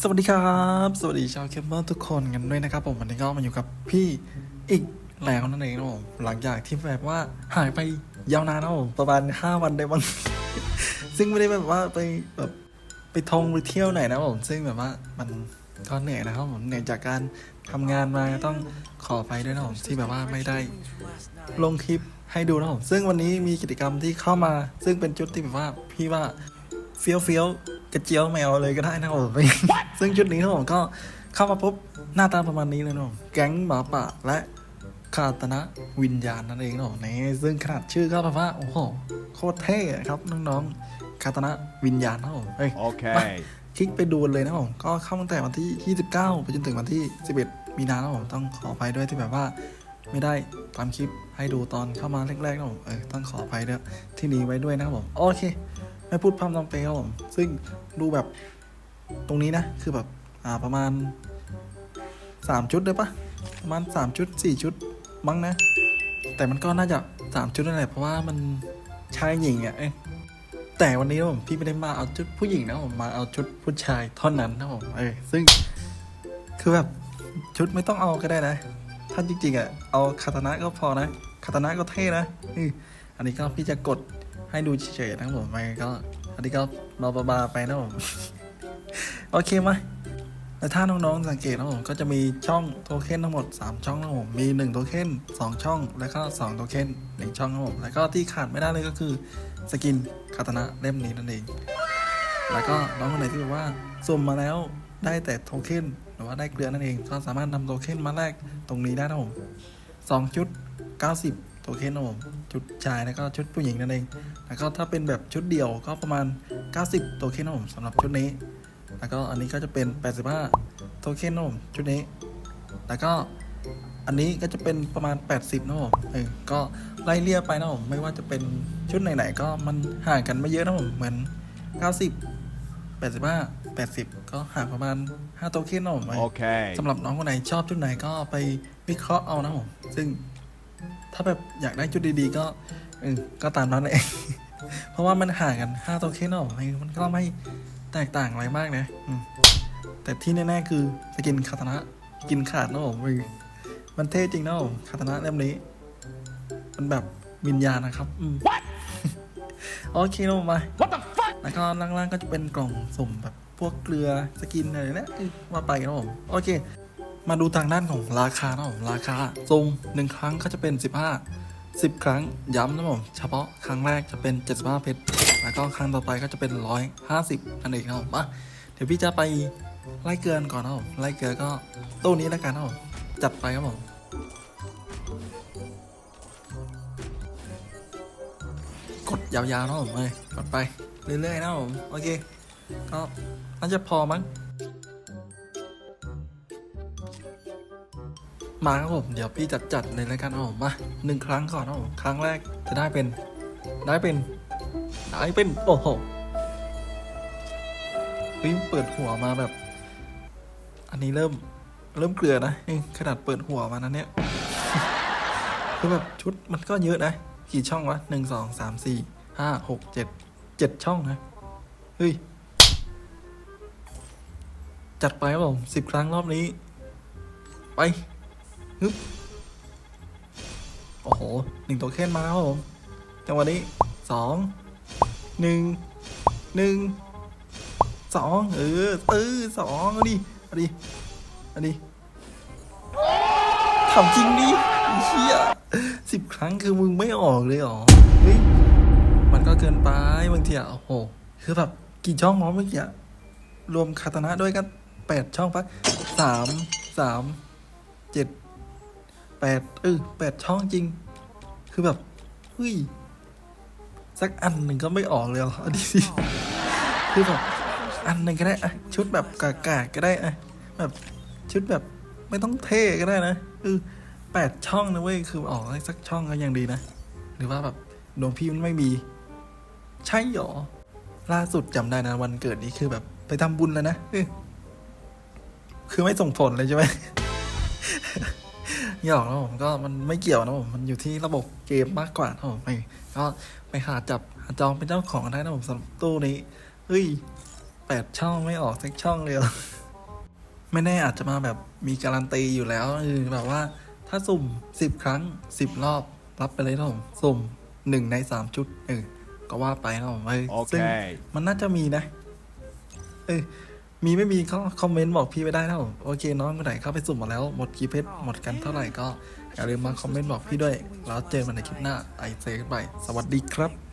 สวัสดีครับ สวัสดีชาวเคมเมอร์ทุกคนกันด้วยนะครับผมวันนี้ก็มาอยู่กับพี่อีกแล้วนั่นเองนะผมหลังจากที่แบบว่าหายไปยาวนานนะผมประมาณ 5 วันได้บ้างซึ่งไม่ได้แบบว่าไปแบบไปท่องไปเที่ยวไหนนะผมซึ่งแบบว่ามันก็เหนื่อยนะครับผมเหนื่อยจากการทำงานมาต้องขอไปด้วยนะผมที่แบบว่าไม่ได้ลงคลิปให้ดูนะผมซึ่งวันนี้มีกิจกรรมที่เข้ามา ซึ่งเป็นจุดที่แบบว่าพี่ว่าเฟี้ยวเฟี้ยว กระเจียวแมวเลยก็ได้นะผม ซึ่งชุดนี้นะผมก็เข้ามาปุ๊บหน้าตาประมาณนี้เลยนะผมแก๊งหมาป่าและคาตนะวิญญาณนั่นเองนะผมนี่ซึ่งขนาดชื่อก็แบบว่าโอ้โหโคตรเท่อะครับน้องๆคาตนะวิญญาณนะผมเฮ้ย Okay. คลิกไปดูเลยนะผมก็เข้าตั้งแต่วันที่ 29 ไปจนถึงวันที่ 11 มีนานะผมต้องขออภัยด้วยที่แบบว่า ไม่ได้ตามคลิปให้ดูตอนเข้ามาแรกๆนะผมเออต้องขออภัยด้วยที่นี้ไว้ด้วยนะครับผมโอเค ไม่พูดพร่ำทำเพลงครับผม ซึ่งดูแบบตรงนี้นะ คือแบบ อ่าประมาณ 3 ชุดได้ปะประมาณ 3 ชุด 4 ชุดมั้งนะ แต่มันก็น่าจะ 3 ชุดนั่นแหละเพราะว่ามันชายหญิงอะเอ้ยแต่วันนี้ผมพี่ไม่ได้มาเอาชุดผู้หญิงนะผมมาเอาชุดผู้ชายเท่านั้นนะผมเออซึ่งคือแบบชุดไม่ต้องเอาก็ได้นะ ถ้าจริงๆอะเอาคาตานะก็พอนะคาตานะก็เท่นะอันนี้ก็พี่จะกด ให้ดูเฉยๆนะครับผมไม่ก็อันนี้ก็บาบาๆไปนะผมโอเคไหมแล้วถ้าน้องๆสังเกตนะผมก็จะมีช่องโทเค็นทั้งหมด 3 ช่องนะผมมี1โทเค็น2 ช่อง แล้วก็2โทเค็น1ช่องนะผมแล้วก็ที่ขาดไม่ได้เลยก็คือสกินคาตนะเล่มนี้นั่นเอง แล้วก็น้องคนไหนที่แบบว่าสุ่มมาแล้วได้แต่โทเค็นหรือว่าได้เกลือนั่นเอง ก็สามารถนำโทเค็นมาแลกตรงนี้ได้นะผมสองชุด90 โทเค็นนะผมชุดชายแล้วก็ชุดผู้หญิงนั่นเองแล้วก็ถ้าเป็นแบบชุดเดี่ยวก็ประมาณ 90โทเค็นนะผมสำหรับชุดนี้ แล้วก็อันนี้ก็จะเป็น 85โทเค็นนะผมชุดนี้ แล้วก็อันนี้ก็จะเป็นประมาณ 80นะผมเออก็ไล่เลี่ยไปนะผมไม่ว่าจะเป็นชุดไหนๆก็มันห่างกันไม่เยอะนะผมเหมือน 90 85 80 ก็ห่างประมาณ 5โทเค็นนะผม Okay. สำหรับน้องคนไหนชอบชุดไหนก็ไปวิเคราะห์เอานะผมซึ่ง ถ้าแบบอยากได้ชุดดีๆ ก็เออก็ตามนั้นเอง เพราะว่ามันห่างกัน5โทเค็นนะผมมันก็ไม่แตกต่างอะไรมากนะอืมแต่ที่แน่ๆคือสกินคาตานะกินขาดนะผมเออมันเท่จริงนะผมคาตานะเล่มนี้ มันแบบวิญญาณนะครับอืมโอเคนะผมมาแล้วก็ล่างๆก็จะเป็นกล่องสุ่มแบบพวกเกลือสกินอะไรนะเอ้ยว่าไปนะผมโอเค มาดูทางด้านของราคานะผมราคาสุ่มหนึ่งครั้งก็จะเป็น 15 10 ครั้งย้ำนะผมเฉพาะครั้งแรกจะเป็น 75 เพชรแล้วก็ครั้งต่อไปก็จะเป็น 150นั่นเองครับผมมาเดี๋ยวพี่จะไปไล่เกลือก่อนนะผมไล่เกลือก็ตู้นี้แล้วกันนะผมจัดไปครับผมกดยาวๆนะผมเลยกดไปเรื่อยๆนะผมโอเค ก็น่าจะพอมั้ง มาครับผมเดี๋ยวพี่จัดจัดเลยแล้วกันนะผมมาหนึ่งครั้งก่อนนะผมครั้งแรกจะได้เป็นได้เป็นได้เป็นโอ้โหเฮ้ยเปิดหัวมาแบบ อันนี้เริ่มเริ่มเกลือนะขนาดเปิดหัวมานั้นเนี่ยคือแบบชุดมันก็เยอะนะกี่ช่องวะหนึ่งสองสามสี่ห้าหกเจ็ดเจ็ดช่องนะเฮ้ยจัดไปครับผมสิบครั้งรอบนี้ ไป ฮึบโอ้โหหนึ่งตัวเค้นมาแล้วครับผมจังหวะนี้สองหนึ่งหนึ่งสองเออเออสองเอาดิเอาดิเอาดิทำจริงดิเฮียสิบครั้งคือมึงไม่ออกเลยหรอเฮ้ยมันก็เกินไปบางทีอะโอ้โหคือแบบกี่ช่องวะเมื่อกี้อะรวมคาตานะด้วยกันแปดช่องปะสามสามเจ็ด แปดเออแปดช่องจริง คือแบบเฮ้ยสักอันหนึ่งก็ไม่ออกเลยเอเอาดีสิคือแบบอันหนึ่งก็ได้อะชุดแบบกากๆก็ได้อะแบบชุดแบบไม่ต้องเท่ก็ได้นะเออแปดช่องนะเว้ยคือออกได้สักช่องก็ยังดีนะ หรือว่าแบบดวงพี่มันไม่มี ใช่หรอล่าสุดจำได้นะวันเกิดนี้คือแบบไปทำบุญแล้วนะคือไม่ส่งผลเลยใช่ไหม หยอกนะผมก็มันไม่เกี่ยวนะผมมันอยู่ที่ระบบเกมมากกว่านะผมไปก็ไปหาจับหาจองเป็นเจ้าของได้นะผมสำหรับตู้นี้เฮ้ยแปดช่องไม่ออกสักช่องเลยเหรอไม่แน่อาจจะมาแบบมีการันตีอยู่แล้วเออแบบว่าถ้าสุ่มสิบครั้งสิบรอบรับไปเลยนะผมสุ่มหนึ่งในสามชุดเออก็ว่าไปนะผมเออซึ่ง Okay. มันน่าจะมีนะเออ มีไม่มีก็คอมเมนต์บอกพี่ไปได้แล้วโอเคน้องคนไหนเข้าไปสุ่มมาแล้วหมดกี่เพชรหมดกันเท่าไหร่ก็อย่าลืมมาคอมเมนต์บอกพี่ด้วย แล้วเจอกันในคลิปหน้าไอเซกันไปสวัสดีครับ